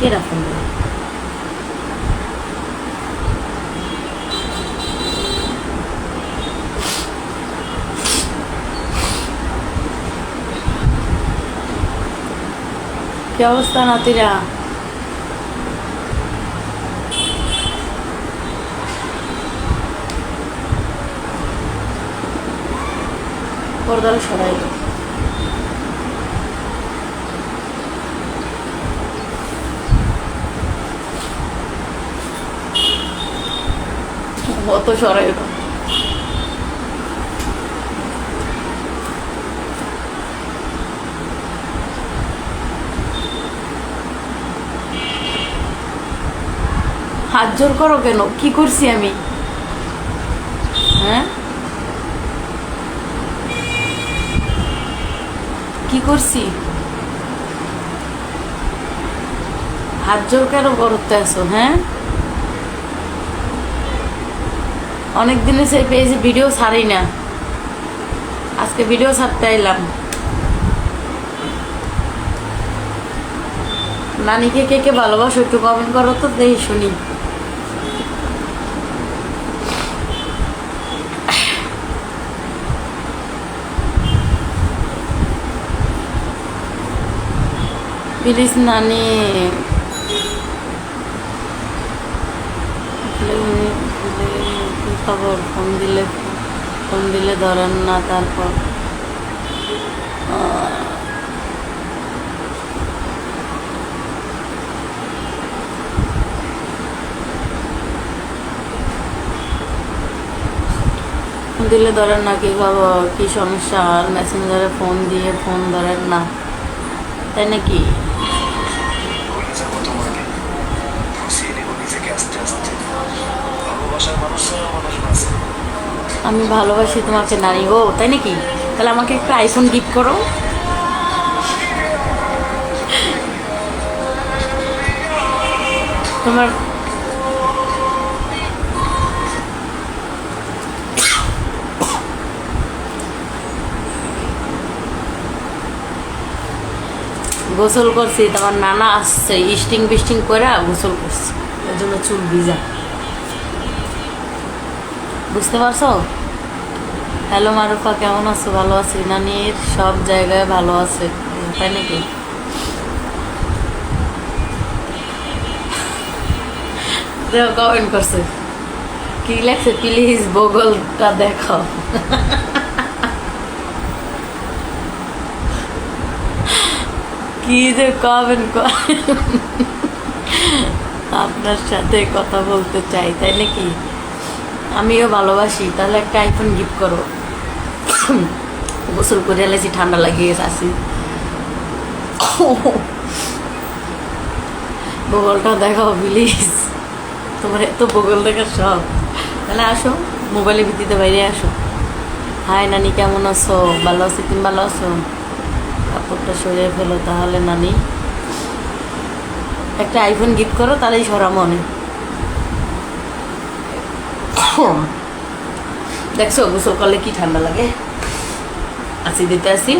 Phone দিল কি অবস্থা নাতিরা? পর্দাটা সরাই অত সরাই। হাত জোর করো কেন? কি করছি আমি? হ্যাঁ? কি করছি? হাত জোর কেন করতে আসো হ্যাঁ? অনেক দিনে সেই পেয়েছি ভিডিও ছাড়ি না। আজকে ভিডিও ছাড়তে এলাম নানিকে কে কে ভালোবাসো একটু কমেন্ট করো তো, দেখি শুনি। প্লিজ নানি কি খবর, ফোন দিলে ফোন দিলে ধরেন না, তারপর দিলে ধরেন না, কি কি সমস্যা? আর মেসেঞ্জারে ফোন দিয়ে ফোন ধরেন না। তাই নাকি? আমি ভালোবাসি তোমাকে নারী গো, তাই নাকি? তাহলে আমাকে একটা আইফোন গিফট করো। তোমার গোসল করছি, তোমার নানা আসছে, ইস্টিং বিস্টিং করে গোসল করছি। ওই জন্য চুল ভিজা। বুঝতে পারছ? হ্যালো মারুফা, কেমন আছো? ভালো আছি। নানির সব জায়গায় ভালো আছে। তাই নাকি? কমেন্ট করছে। কি লেখছে? প্লিজ বগলটা দেখো। কি যে কমেন্ট আপনার সাথে কথা বলতে চাই, তাই নাকি? আমিও ভালোবাসি। তাহলে একটা আইফোন গিফট করো। গোসল করে এলেছি ঠান্ডা লাগিয়ে আসি বগলটা দেখাও প্লিজ তোমার এত বগল দেখার সব। তাহলে আসো মোবাইলের ভিত্তিতে বাইরে আসো। হাই, নানি, কেমন আছো? ভালো আছি, তুমি ভালো আছো? কাপড়টা সরিয়ে ফেলো তাহলে, নানি। একটা আইফোন গিফট করো, তাহলেই সরা মনে। দেখছ, গোসল করলে কি ঠান্ডা লাগে? আসি দিতে আসি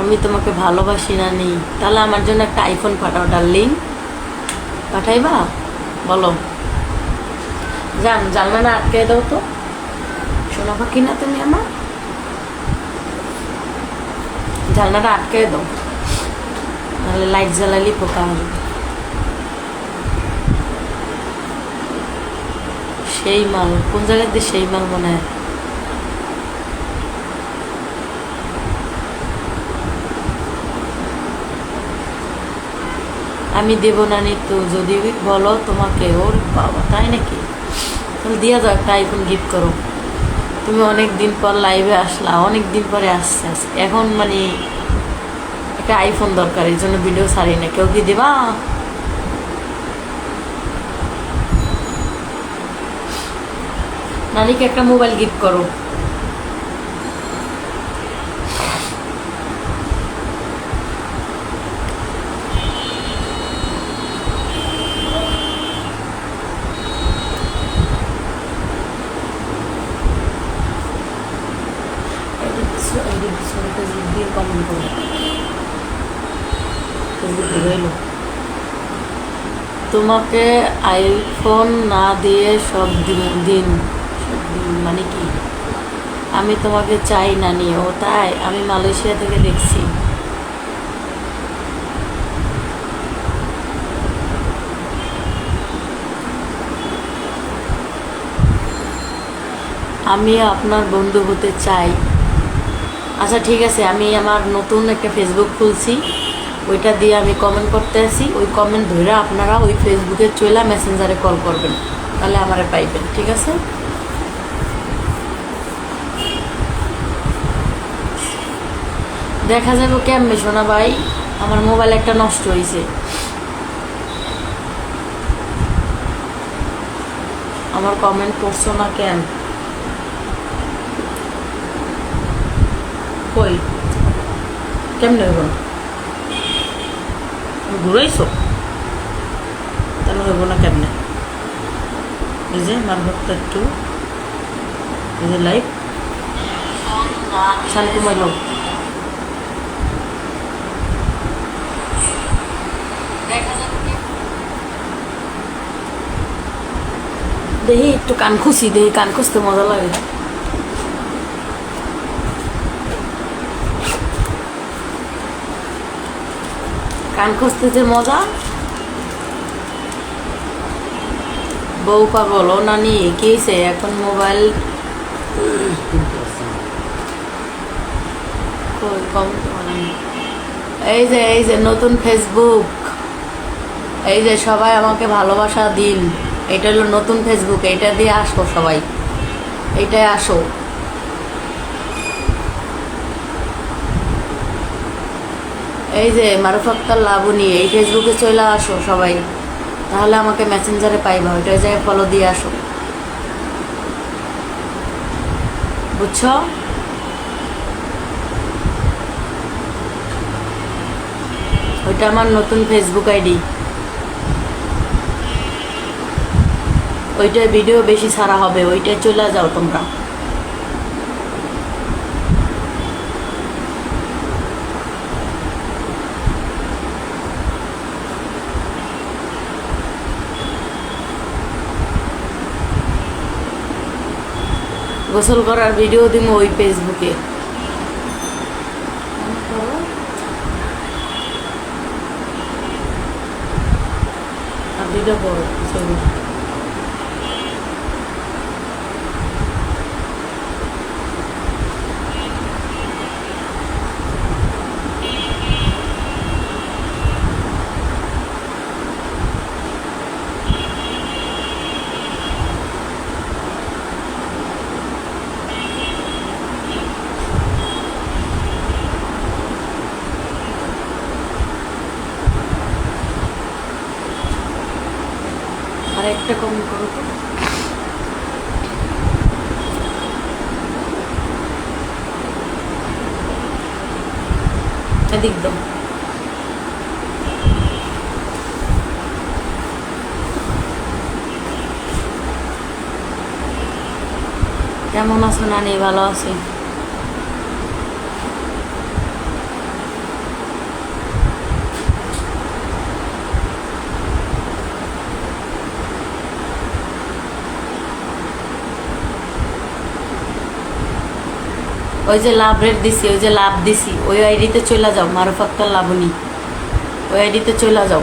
আমি তোমাকে ভালোবাসি না নি তাহলে আমার জন্য একটা আইফোন পাঠাও ডার্লিং পাঠাইবা? বলো। যান, জানলাটা আটকে দাও তো। শোনা পাখি না তুমি আমার? জানলাটা আটকে দাও। তাহলে লাইট জ্বালালেই পোকা হবে সেই মাল, কোন জায়গাতে সেই মাল মনে হয়? আমি দেব না নি তো যদি বলো তোমাকে, ওর বাবা, তাই নাকি? তাহলে দিয়ে দাও একটা আইফোন গিফট করো। তুমি অনেক দিন পর লাইভে আসলা অনেক দিন পরে আসছে। এখন মানে একটা আইফোন দরকার, এই জন্য ভিডিও ছাড়ি না। কেউ কি দেবা? নানিকে একটা মোবাইল গিফট করো। তোমাকে আইফোন না দিয়ে সব দিন। মানে কি? আমি তোমাকে চাই না নিয়ে। ও তাই আমি মালয়েশিয়া থেকে দেখছি। আমি আপনার বন্ধু হতে চাই। আচ্ছা ঠিক আছে, আমি আমার নতুন একটা ফেসবুক খুলছি। ওইটা দিয়ে আমি কমেন্ট করতে আসি ওই কমেন্ট ধরে আপনারা ওই ফেসবুকে চলে মেসেঞ্জারে কল করবেন। তাহলে আমারে পাইবেন, ঠিক আছে? দেখা যাবে কেমনে শোনা ভাই? আমার মোবাইল একটা নষ্ট হয়েছে আমার কমেন্ট করছ না কেন? কই? কেমনে হইব? ঘুরাইছো? তাহলে হইব না কেমনে? এই যে আমার ভক্ত একটু, এই যে লাইভ শান্তিময় লোক দেখি একটু কান খুশি দেখি কান খুঁজতে মজা লাগে কান খুঁজতে যে মজা, বউ পাগল ও নানি, কি হয়েছে এখন মোবাইল করেনি। এই যে এই যে নতুন ফেসবুক এই যে সবাই আমাকে ভালোবাসা দিন। এটা হলো নতুন ফেসবুক এটা দিয়ে আসো সবাই। এটাই আসো। এই যে মারুফাক্তার লাবণী, এই ফেসবুকে চলে আসো সবাই। তাহলে আমাকে মেসেঞ্জারে পাইবা ওইটাই যায় ফলো দিয়ে আসো। বুঝছ? ওইটা আমার নতুন ফেসবুক আইডি। ওইটার ভিডিও বেশি সারা হবে ওইটায় চলে যাও তোমরা। গোসল করার ভিডিও দিব ওই ফেসবুকে আর বড় ছবি আর একটা কমেন্ট করো তো এদিক দাও কেমন আছো, নানি? ভালো আছি। ওই যে লাভ রেট দিছি, ওই যে লাভ দিছি। ওই আইডিতে চলে যাও মারুফাক্তার লাবণী। ওই আইডিতে চলে যাও।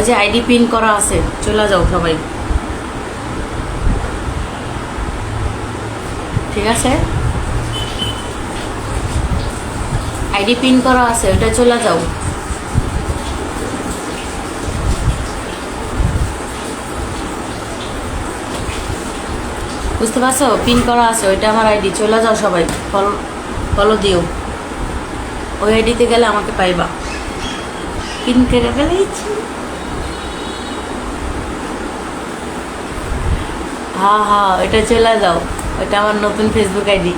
ওই যে আইডি পিন করা আছে, চলে যাও সবাই। ঠিক আছে? আইডি পিন করা আছে ওটা চলে যাও। বুঝতে পারছ? পিন করা আছে, ওইটা আমার আইডি, চলে যাও সবাই। ফলো ফলো দিও। ওই আইডিতে গেলে আমাকে পাইবা। পিন করে ফেলেছি। হ্যাঁ হ্যাঁ ওইটা চলে যাও। ওইটা আমার নতুন ফেসবুক আইডি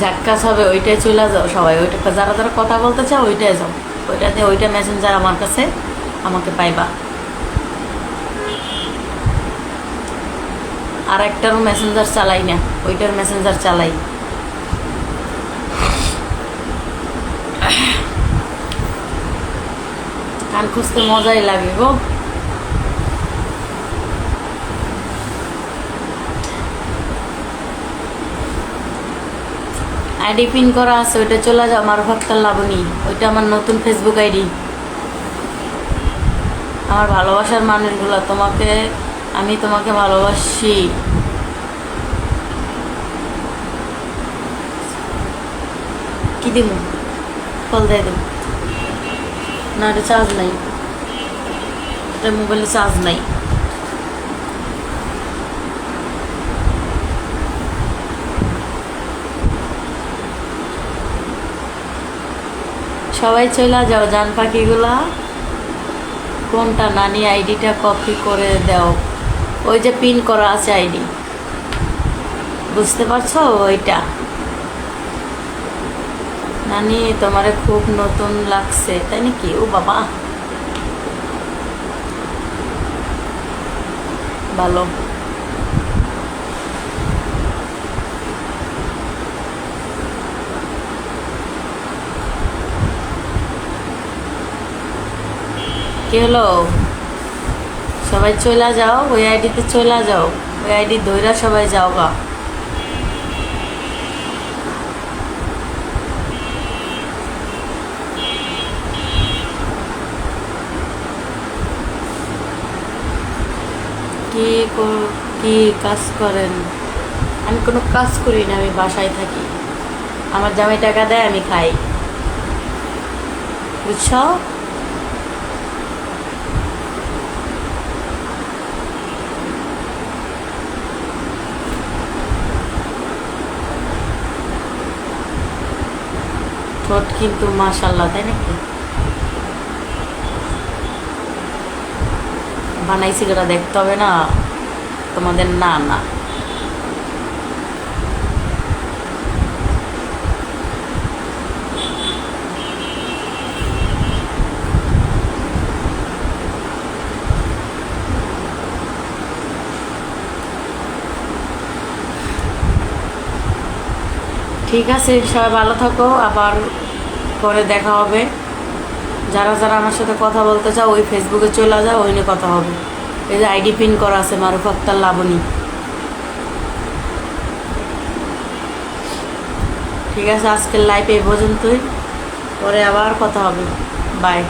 ঝাক্কাস হবে ওইটাই চলে যাও সবাই। ওইটা যারা যারা কথা বলতে চাও, ওইটাই যাও। ওইটাতে ওইটা মেসেঞ্জার আমার কাছে, আমাকে পাইবা। আর একটারও মেসেঞ্জার চালাই না। ওইটার মেসেঞ্জার চালাই। গান খুঁজতে মজাই লাগে গো। আইডি পিন করা আছে, ওইটা চলে যাও, আমার ভক্তার লাবণী ওইটা আমার নতুন ফেসবুক আইডি। আমার ভালোবাসার মানুষগুলো, তোমাকে, আমি তোমাকে ভালোবাসি। কি দিব কল দিয়ে দেব না, এটা চার্জ নাই। এটা মোবাইলে চার্জ নাই। সবাই চলে যাও জান পাখিগুলা। কোনটা নানি আইডিটা কপি করে দাও। ওই যে পিন করা আছে আইডি। বুঝতে পারছ? ওইটা। নানি, তোমারে খুব নতুন লাগছে, তাই নাকি? ও বাবা। ভালো। কি হলো? সবাই চলে যাও, ওই আইডিতে চলে যাও। ওই আইডি দইরা সবাই যাও গা। কি কি কাজ করেন? আমি কোনো কাজ করি না, আমি বাসায় থাকি। আমার জামাই টাকা দেয়, আমি খাই। বুঝছ? ঠোঁট কিন্তু মাশাল্লাহ তাই নাকি? বানাইছি ওটা দেখতে হবে না তোমাদের না না। ঠিক আছে, সবাই ভালো থাকো, আবার পরে দেখা হবে। যারা যারা আমার সাথে কথা বলতে চাও, ওই ফেসবুকে চলে যাও, ওই নিয়ে কথা হবে। এই যে আইডি পিন করা আছে, মারুফ আক্তার লাবণী। ঠিক আছে, আজকের লাইফ এই পর্যন্তই। পরে আবার কথা হবে। বাই